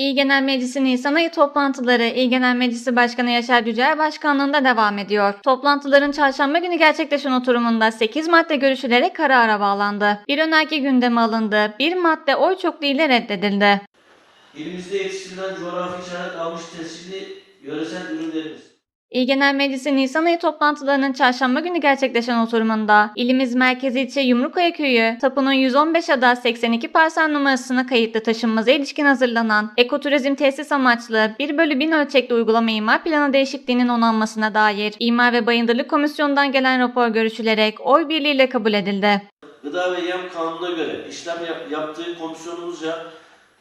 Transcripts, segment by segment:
İl Genel Meclisi Nisan ayı toplantıları İl Genel Meclisi Başkanı Yaşar Gücer Başkanlığında devam ediyor. Toplantıların çarşamba günü gerçekleşen oturumunda 8 madde görüşülerek karara bağlandı. Bir önerge gündeme alındı. Bir madde oy çokluğu ile reddedildi. İlimizde yetiştirilen coğrafi işaret almış tescilli yöresel ürünlerimiz. İl Genel Meclisi Nisan ayı toplantılarının çarşamba günü gerçekleşen oturumunda ilimiz merkezi ilçe Yumrukaya Köyü tapunun 115 ada 82 parsel numarasına kayıtlı taşınmaza ilişkin hazırlanan ekoturizm tesis amaçlı 1 bölü 1000 ölçekli uygulama imar planı değişikliğinin onanmasına dair İmar ve Bayındırlık Komisyonu'ndan gelen rapor görüşülerek oy birliğiyle kabul edildi. Gıda ve Yem Kanunu'na göre işlem yap- yaptığı komisyonumuzca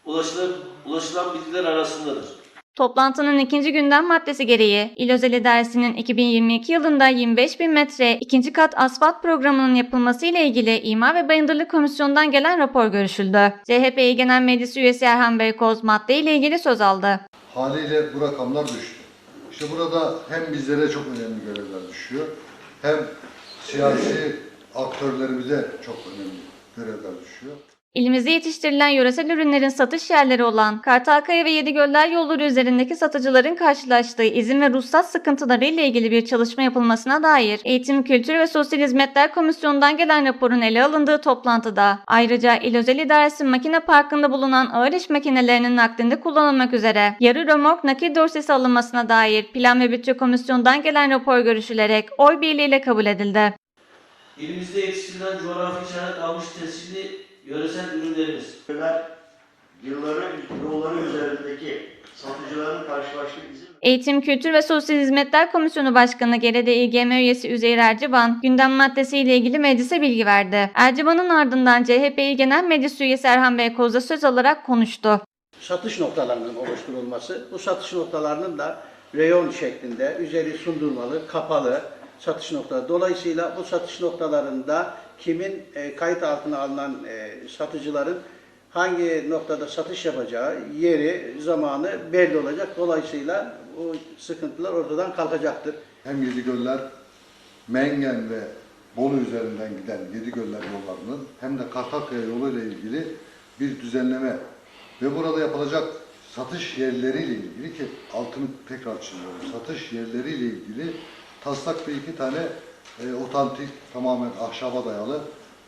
ulaşılan, ulaşılan bilgiler arasındadır. Toplantının ikinci gündem maddesi gereği İl Özel İdaresi'nin 2022 yılında 25 bin metre ikinci kat asfalt programının yapılması ile ilgili İmar ve Bayındırlık Komisyonu'ndan gelen rapor görüşüldü. CHP Genel Meclisi üyesi Erhan Beykoz madde ile ilgili söz aldı. Haliyle bu rakamlar düştü. İşte burada hem bizlere çok önemli görevler düşüyor, hem siyasi aktörlerimize çok önemli görevler düşüyor. İlimizde yetiştirilen yöresel ürünlerin satış yerleri olan Kartalkaya ve Yedigöller yolları üzerindeki satıcıların karşılaştığı izin ve ruhsat sıkıntıları ile ilgili bir çalışma yapılmasına dair Eğitim, Kültür ve Sosyal Hizmetler Komisyonu'ndan gelen raporun ele alındığı toplantıda ayrıca İl Özel İdaresi makine parkında bulunan ağır iş makinelerinin naklinde kullanılmak üzere yarı römork nakil dosyası alınmasına dair Plan ve Bütçe Komisyonu'ndan gelen rapor görüşülerek oy birliğiyle kabul edildi. İlimizde yetiştirilen coğrafi işaret almış tescilli yöresel ürünlerimiz. Ürünler yılların yolları üzerindeki satıcıların karşılaştığı izin Eğitim, Kültür ve Sosyal Hizmetler Komisyonu Başkanı Gerede İGM üyesi Üzeyir Erciban, gündem maddesiyle ilgili meclise bilgi verdi. Erciban'ın ardından CHP İl Genel Meclis üyesi Erhan Beykoz da söz alarak konuştu. satış noktalarının oluşturulması, bu satış noktalarının da reyon şeklinde üzeri sundurmalı, kapalı satış noktaları. Dolayısıyla bu satış noktalarında kimin e, kayıt altına alınan e, satıcıların hangi noktada satış yapacağı, yeri, zamanı belli olacak. Dolayısıyla bu sıkıntılar ortadan kalkacaktır. Hem Yedigöller, Mengen ve Bolu üzerinden giden Yedigöller yollarının hem de Kartalkaya yolu ile ilgili bir düzenleme ve burada yapılacak satış yerleriyle ilgili ki altını tekrar çiziyorum. Satış yerleriyle ilgili taslak ve iki tane e, otantik tamamen ahşaba dayalı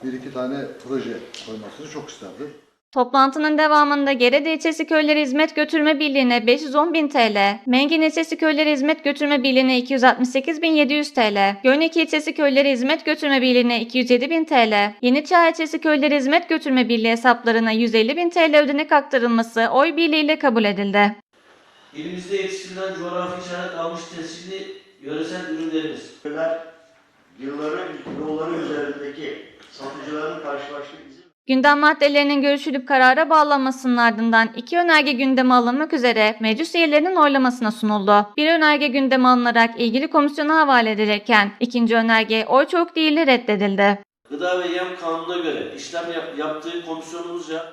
bir iki tane proje koymasını çok isterdim. Toplantının devamında Gerede İlçesi Köyleri Hizmet Götürme Birliği'ne 510 bin TL, Mengin İlçesi Köyleri Hizmet Götürme Birliği'ne 268 bin 700 TL, Gölnek İlçesi Köyleri Hizmet Götürme Birliği'ne 207 bin TL, Yeniçağ İlçesi Köyleri Hizmet Götürme Birliği hesaplarına 150 bin TL ödenek aktarılması oy birliğiyle kabul edildi. İlimizde yetiştirilen coğrafi işaret almış tescilli yöresel ürünlerimiz. ürünler yılların yolları üzerindeki satıcıların karşılaştığı izin Gündem maddelerinin görüşülüp karara bağlanmasının ardından iki önerge gündeme alınmak üzere meclis üyelerinin oylamasına sunuldu. Bir önerge gündeme alınarak ilgili komisyona havale edilirken ikinci önerge oy çok değilli reddedildi. Gıda ve Yem Kanunu'na göre işlem yap- yaptığı komisyonumuzca